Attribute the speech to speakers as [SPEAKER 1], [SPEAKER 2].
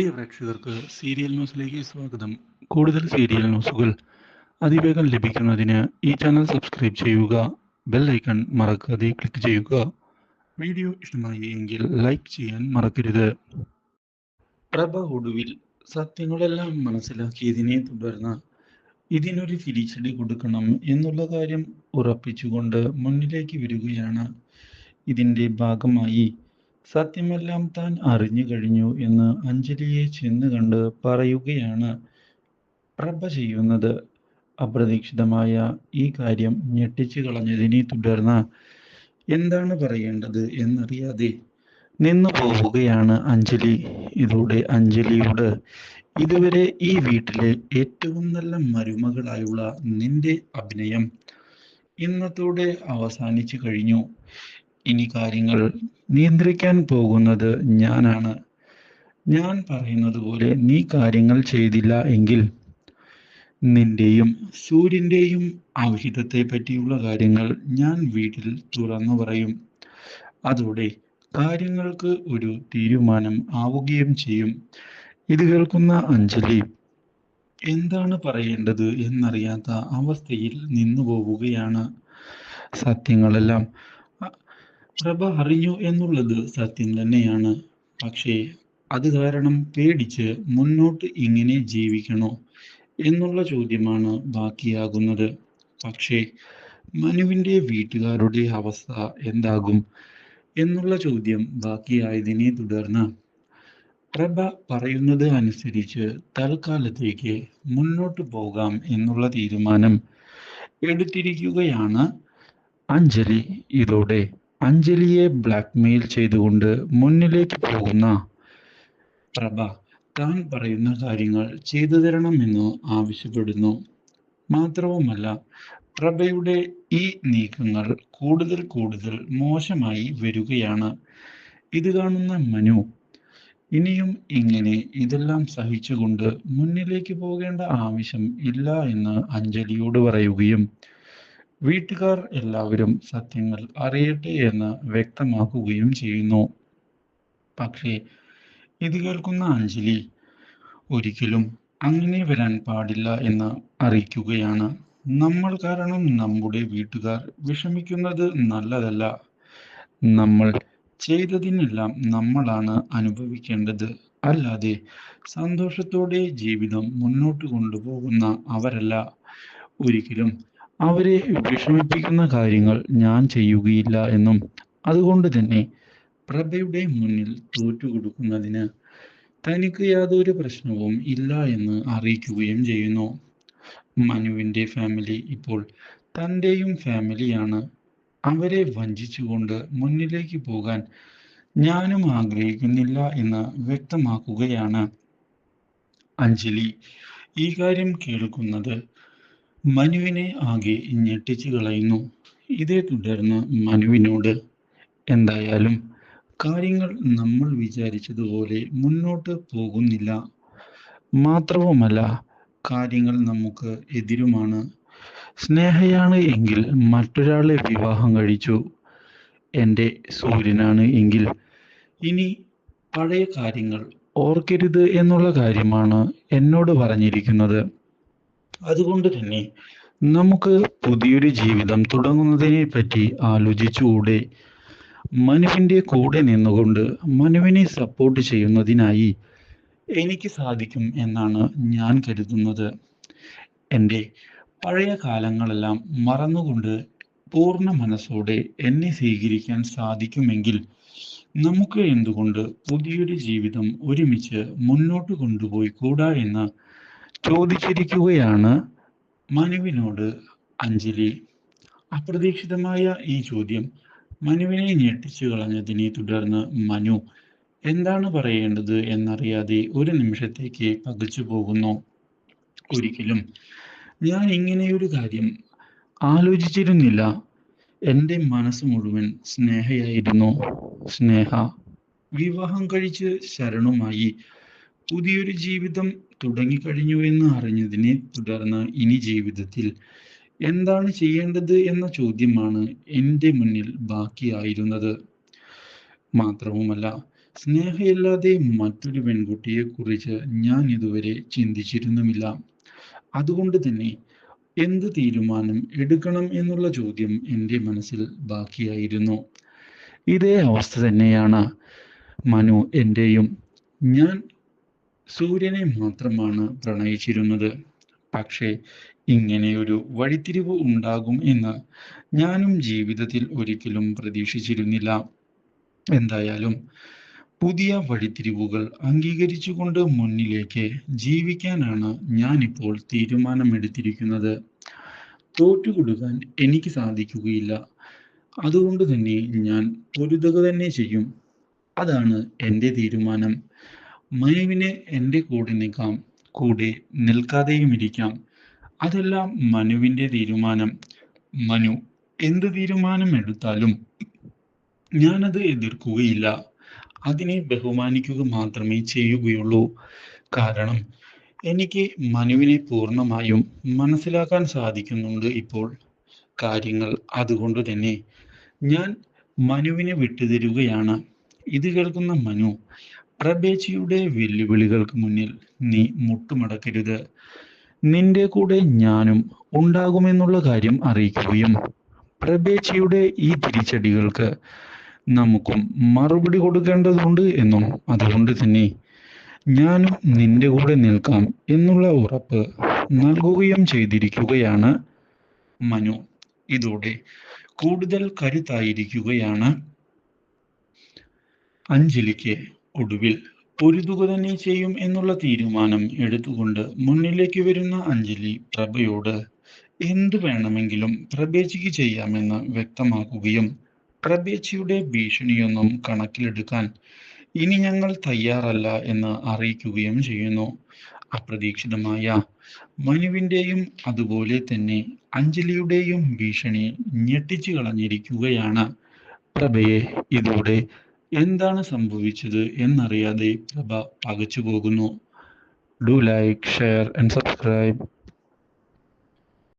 [SPEAKER 1] പ്രിയ പ്രേക്ഷകർക്ക് സീരിയൽ ന്യൂസിലേക്ക് സ്വാഗതം. കൂടുതൽ സീരിയൽ ന്യൂസുകൾ അതിവേഗം ലഭിക്കുന്നതിന് ഈ ചാനൽ സബ്സ്ക്രൈബ് ചെയ്യുക ബെൽ ഐക്കൺ മറക്കാതെ ക്ലിക്ക് ചെയ്യുക. വീഡിയോ ഇഷ്ടമായി എങ്കിൽ ലൈക്ക് ചെയ്യാൻ മറക്കരുത്. പ്രഭ ഒടുവിൽ സത്യങ്ങളെല്ലാം മനസ്സിലാക്കിയതിനെ തുടർന്ന് ഇതിനൊരു തിരിച്ചടി കൊടുക്കണം എന്നുള്ള കാര്യം ഉറപ്പിച്ചുകൊണ്ട് മുന്നിലേക്ക് വരികയാണ്. ഇതിന്റെ ഭാഗമായി സത്യമെല്ലാം താൻ അറിഞ്ഞു കഴിഞ്ഞു എന്ന് അഞ്ജലിയെ ചെന്ന് കണ്ട് പറയുകയാണ്. പ്രഭ ചെയ്യുന്നത്. അപ്രതീക്ഷിതമായ ഈ കാര്യം ഞെട്ടിച്ചു കളഞ്ഞതിനെ തുടർന്ന് എന്താണ് പറയേണ്ടത് എന്നറിയാതെ നിന്നു പോവുകയാണ് അഞ്ജലി. ഇതോടെ അഞ്ജലിയോട് ഇതുവരെ ഈ വീട്ടിലെ ഏറ്റവും നല്ല മരുമകളായുള്ള നിന്റെ അഭിനയം ഇന്നത്തോടെ അവസാനിച്ചു കഴിഞ്ഞു. ഇനി കാര്യങ്ങൾ നിയന്ത്രിക്കാൻ പോകുന്നത് ഞാനാണ്. ഞാൻ പറയുന്നത് പോലെ നീ കാര്യങ്ങൾ ചെയ്തില്ല എങ്കിൽ നിന്റെയും സൂര്യന്റെയും അവിഹിതത്തെ പറ്റിയുള്ള കാര്യങ്ങൾ ഞാൻ വീട്ടിൽ തുറന്നു പറയും. അതോടെ കാര്യങ്ങൾക്ക് ഒരു തീരുമാനം ആവുകയും ചെയ്യും. ഇത് കേൾക്കുന്ന അഞ്ജലി എന്താണ് പറയേണ്ടത് എന്നറിയാത്ത അവസ്ഥയിൽ നിന്നു പോവുകയാണ് സത്യങ്ങളെല്ലാം പ്രഭ അറിഞ്ഞു എന്നുള്ളത് സത്യം തന്നെയാണ്. പക്ഷേ അത് കാരണം പേടിച്ച് മുന്നോട്ട് ഇങ്ങനെ ജീവിക്കണോ എന്നുള്ള ചോദ്യമാണ് ബാക്കിയാകുന്നത്. പക്ഷേ മനുവിന്റെ വീട്ടുകാരുടെ അവസ്ഥ എന്താകും എന്നുള്ള ചോദ്യം ബാക്കിയായതിനെ തുടർന്ന് പ്രഭ പറയുന്നത് അനുസരിച്ച് തൽക്കാലത്തേക്ക് മുന്നോട്ട് പോകാം എന്നുള്ള തീരുമാനം എടുത്തിരിക്കുകയാണ് അഞ്ജലി ഇതോടെ. അഞ്ജലിയെ ബ്ലാക്ക്മെയിൽ ചെയ്തുകൊണ്ട് മുന്നിലേക്ക് പോകുന്ന പ്രഭ താൻ പറയുന്ന കാര്യങ്ങൾ ചെയ്തു തരണമെന്ന് ആവശ്യപ്പെടുന്നു. മാത്രവുമല്ല പ്രഭയുടെ ഈ നീക്കങ്ങൾ കൂടുതൽ കൂടുതൽ മോശമായി വരികയാണ്. ഇത് കാണുന്ന മനു ഇനിയും ഇങ്ങനെ ഇതെല്ലാം സഹിച്ചുകൊണ്ട് മുന്നിലേക്ക് പോകേണ്ട ആവശ്യം ഇല്ല എന്ന് അഞ്ജലിയോട് പറയുകയും വീട്ടുകാർ എല്ലാവരും സത്യങ്ങൾ അറിയട്ടെ എന്ന് വ്യക്തമാക്കുകയും ചെയ്യുന്നു. പക്ഷേ ഇത് കേൾക്കുന്ന അഞ്ജലി ഒരിക്കലും അങ്ങനെ വരാൻ പാടില്ല എന്ന് അറിയിക്കുകയാണ്. നമ്മൾ കാരണം നമ്മുടെ വീട്ടുകാർ വിഷമിക്കുന്നത് നല്ലതല്ല. നമ്മൾ ചെയ്തതിനെല്ലാം നമ്മളാണ് അനുഭവിക്കേണ്ടത്. അല്ലാതെ സന്തോഷത്തോടെ ജീവിതം മുന്നോട്ട് കൊണ്ടുപോകുന്ന അവരല്ല. ഒരിക്കലും അവരെ വിഷമിപ്പിക്കുന്ന കാര്യങ്ങൾ ഞാൻ ചെയ്യുകയില്ല എന്നും അതുകൊണ്ട് തന്നെ പ്രഭയുടെ മുന്നിൽ തോറ്റുകൊടുക്കുന്നതിന് തനിക്ക് യാതൊരു പ്രശ്നവും ഇല്ല എന്ന് അറിയിക്കുകയും ചെയ്യുന്നു. മനുവിന്റെ ഫാമിലി ഇപ്പോൾ തന്റെയും ഫാമിലിയാണ് അവരെ വഞ്ചിച്ചുകൊണ്ട് മുന്നിലേക്ക് പോകാൻ ഞാനും ആഗ്രഹിക്കുന്നില്ല എന്ന് വ്യക്തമാക്കുകയാണ്. അഞ്ജലി ഈ കാര്യം കേൾക്കുന്നത് മനുവിനെ ആകെ ഞെട്ടിച്ചു കളയുന്നു. ഇതേ തുടർന്ന് മനുവിനോട് എന്തായാലും കാര്യങ്ങൾ നമ്മൾ വിചാരിച്ചതുപോലെ മുന്നോട്ട് പോകുന്നില്ല. മാത്രവുമല്ല കാര്യങ്ങൾ നമുക്ക് എതിരുമാണ്. സ്നേഹയാണ് എങ്കിൽ മറ്റൊരാളെ വിവാഹം കഴിച്ചു. എന്റെ സൂര്യനാണ് എങ്കിൽ ഇനി പഴയ കാര്യങ്ങൾ ഓർക്കരുത് എന്നുള്ള കാര്യമാണ് എന്നോട് പറഞ്ഞിരിക്കുന്നത്. അതുകൊണ്ട് തന്നെ നമുക്ക് പുതിയൊരു ജീവിതം തുടങ്ങുന്നതിനെ പറ്റി ആലോചിച്ചുകൂടെ? മനുവിന്റെ കൂടെ നിന്നുകൊണ്ട് മനുവിനെ സപ്പോർട്ട് ചെയ്യുന്നതിനായി എനിക്ക് സാധിക്കും എന്നാണ് ഞാൻ കരുതുന്നത്. എന്റെ പഴയ കാലങ്ങളെല്ലാം മറന്നുകൊണ്ട് പൂർണ മനസ്സോടെ എന്നെ സ്വീകരിക്കാൻ സാധിക്കുമെങ്കിൽ നമുക്ക് എന്തുകൊണ്ട് പുതിയൊരു ജീവിതം ഒരുമിച്ച് മുന്നോട്ട് കൊണ്ടുപോയി കൂടാ എന്ന് ചോദിച്ചിരിക്കുകയാണ് മനുവിനോട് അഞ്ജലി. അപ്രതീക്ഷിതമായ ഈ ചോദ്യം മനുവിനെ ഞെട്ടിച്ചു കളഞ്ഞതിനെ തുടർന്ന് മനു എന്താണ് പറയേണ്ടത് എന്നറിയാതെ ഒരു നിമിഷത്തേക്ക് പകച്ചു പോകുന്നു. ഒരിക്കലും. ഞാൻ ഇങ്ങനെയൊരു കാര്യം ആലോചിച്ചിരുന്നില്ല. എന്റെ മനസ്സ് മുഴുവൻ സ്നേഹയായിരുന്നു. സ്നേഹ വിവാഹം കഴിച്ച് ശരണുമായി പുതിയൊരു ജീവിതം തുടങ്ങിക്കഴിഞ്ഞു എന്ന് അറിഞ്ഞതിനെ തുടർന്ന് ഇനി ജീവിതത്തിൽ എന്താണ് ചെയ്യേണ്ടത് എന്ന ചോദ്യമാണ് എന്റെ മുന്നിൽ ബാക്കിയായിരുന്നത്. മാത്രവുമല്ല സ്നേഹയില്ലാതെ മറ്റൊരു പെൺകുട്ടിയെ കുറിച്ച് ഞാൻ ഇതുവരെ ചിന്തിച്ചിരുന്നുമില്ല. അതുകൊണ്ട് തന്നെ എന്ത് തീരുമാനം എടുക്കണം എന്നുള്ള ചോദ്യം എന്റെ മനസ്സിൽ ബാക്കിയായിരുന്നു. ഇതേ അവസ്ഥ തന്നെയാണ് മനു എന്റെയും ഞാൻ സൂര്യനെ മാത്രമാണ് പ്രണയിച്ചിരുന്നത്. പക്ഷേ ഇങ്ങനെയൊരു വഴിത്തിരിവ് ഉണ്ടാകും എന്ന് ഞാനും ജീവിതത്തിൽ ഒരിക്കലും പ്രതീക്ഷിച്ചിരുന്നില്ല. എന്തായാലും പുതിയ വഴിത്തിരിവുകൾ അംഗീകരിച്ചുകൊണ്ട് മുന്നിലേക്ക് ജീവിക്കാനാണ് ഞാനിപ്പോൾ തീരുമാനമെടുത്തിരിക്കുന്നത്. തോറ്റുകൊടുക്കാൻ എനിക്ക് സാധിക്കുകയില്ല. അതുകൊണ്ട് തന്നെ ഞാൻ പൊരുതുക തന്നെ ചെയ്യും. അതാണ് എന്റെ തീരുമാനം. മനുവിനെ എന്റെ കൂടെ നിൽക്കാം കൂടെ നിൽക്കാതെയും ഇരിക്കാം. അതെല്ലാം മനുവിന്റെ തീരുമാനം. മനു എന്ത് തീരുമാനം എടുത്താലും ഞാനത് എതിർക്കുകയില്ല. അതിനെ ബഹുമാനിക്കുക മാത്രമേ ചെയ്യുകയുള്ളൂ. കാരണം എനിക്ക് മനുവിനെ പൂർണമായും മനസ്സിലാക്കാൻ സാധിക്കുന്നുണ്ട് ഇപ്പോൾ കാര്യങ്ങൾ അതുകൊണ്ട് തന്നെ. ഞാൻ മനുവിനെ വിട്ടുതരുകയാണ്. ഇത് കേൾക്കുന്ന മനു പ്രബേച്ചിയുടെ വെല്ലുവിളികൾക്ക് മുന്നിൽ നീ മുട്ടുമടക്കരുത്. നിന്റെ കൂടെ ഞാനും ഉണ്ടാകുമെന്നുള്ള കാര്യം അറിയിക്കുകയും പ്രബേച്ചിയുടെ ഈ തിരിച്ചടികൾക്ക് നമുക്കും മറുപടി കൊടുക്കേണ്ടതുണ്ട് എന്നും അതുകൊണ്ട് തന്നെ ഞാനും നിന്റെ കൂടെ നിൽക്കാം എന്നുള്ള ഉറപ്പ് നൽകുകയും ചെയ്തിരിക്കുകയാണ് മനു. ഇതോടെ കൂടുതൽ കരുത്തായിരിക്കുകയാണ് അഞ്ജലിക്ക്. ഒടുവിൽ പൊരുതുക തന്നെ ചെയ്യും എന്നുള്ള തീരുമാനം എടുത്തുകൊണ്ട് മുന്നിലേക്ക് വരുന്ന അഞ്ജലി പ്രഭയോട് എന്തു വേണമെങ്കിലും പ്രഭേച്ചിക്ക് ചെയ്യാമെന്ന് വ്യക്തമാക്കുകയും പ്രഭേച്ചിയുടെ ഭീഷണിയൊന്നും കണക്കിലെടുക്കാൻ ഇനി ഞങ്ങൾ തയ്യാറല്ല എന്ന് അറിയിക്കുകയും ചെയ്യുന്നു. അപ്രതീക്ഷിതമായ മനുവിന്റെയും അതുപോലെ തന്നെ അഞ്ജലിയുടെയും ഭീഷണി ഞെട്ടിച്ചു കളഞ്ഞിരിക്കുകയാണ്. പ്രഭയെ ഇതോടെ എന്താണ് സംഭവിച്ചത് എന്നറിയാതെ പ്രഭ പകച്ചു പോകുന്നു. Do like share and subscribe